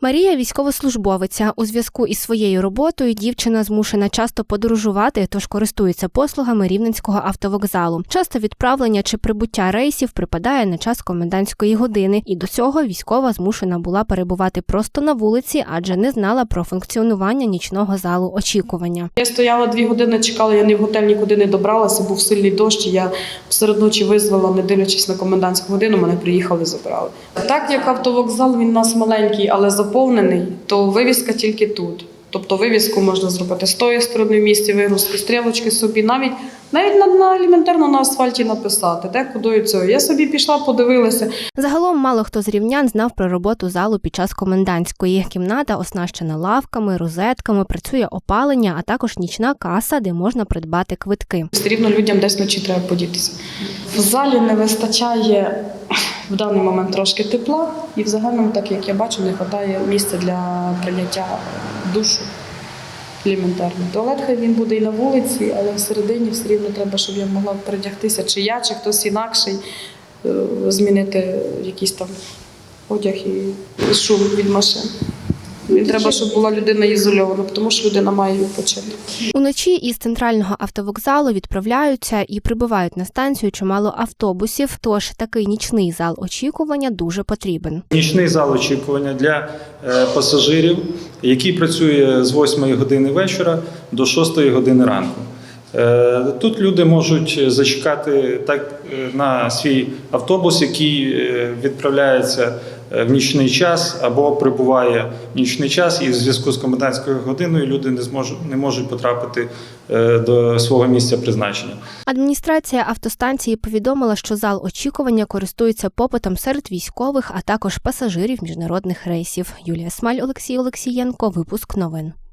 Марія військовослужбовиця. У зв'язку із своєю роботою дівчина змушена часто подорожувати, тож користується послугами рівненського автовокзалу. Часто відправлення чи прибуття рейсів припадає на час комендантської години, і до цього військова змушена була перебувати просто на вулиці, адже не знала про функціонування нічного залу очікування. Я стояла дві години, чекала, я ні в готель нікуди не добралася, був сильний дощ. Я серед ночі визвала, не дивлячись на комендантську годину, мене приїхали, забрали. Так як автовокзал він у нас маленький, але заповнений, то вивізка тільки тут. Тобто вивізку можна зробити з тої сторони в місті, вигрузки, стрілочки собі, навіть навіть на, на елементарно на асфальті написати, де куди цього. Я собі пішла, подивилася. Загалом мало хто з рівнян знав про роботу залу під час комендантської. Кімната оснащена лавками, розетками, працює опалення, а також нічна каса, де можна придбати квитки. Все рівно людям десь вночі треба подітися. В залі не вистачає в даний момент трошки тепла, і в загальному, так як я бачу, не вистачає місця для прийняття душу елементарно. Туалет хай він буде і на вулиці, але всередині все рівно треба, щоб я могла передягтися, чи я, чи хтось інакший, е, змінити якийсь там одяг і шум від машин. І треба, щоб була людина ізольована, тому що людина має відпочити. Уночі із центрального автовокзалу відправляються і прибувають на станцію чимало автобусів. Тож такий нічний зал очікування дуже потрібен. Нічний зал очікування для е, пасажирів, який працює з 8 години вечора до 6 години ранку. Е, Тут люди можуть зачекати так е, на свій автобус, який відправляється в нічний час або прибуває в нічний час, і в зв'язку з комендантською годиною люди не зможуть не можуть потрапити е, до свого місця призначення. Адміністрація автостанції повідомила, що зал очікування користується попитом серед військових, а також пасажирів міжнародних рейсів. Юлія Смаль, Олексій Олексієнко. Випуск новин.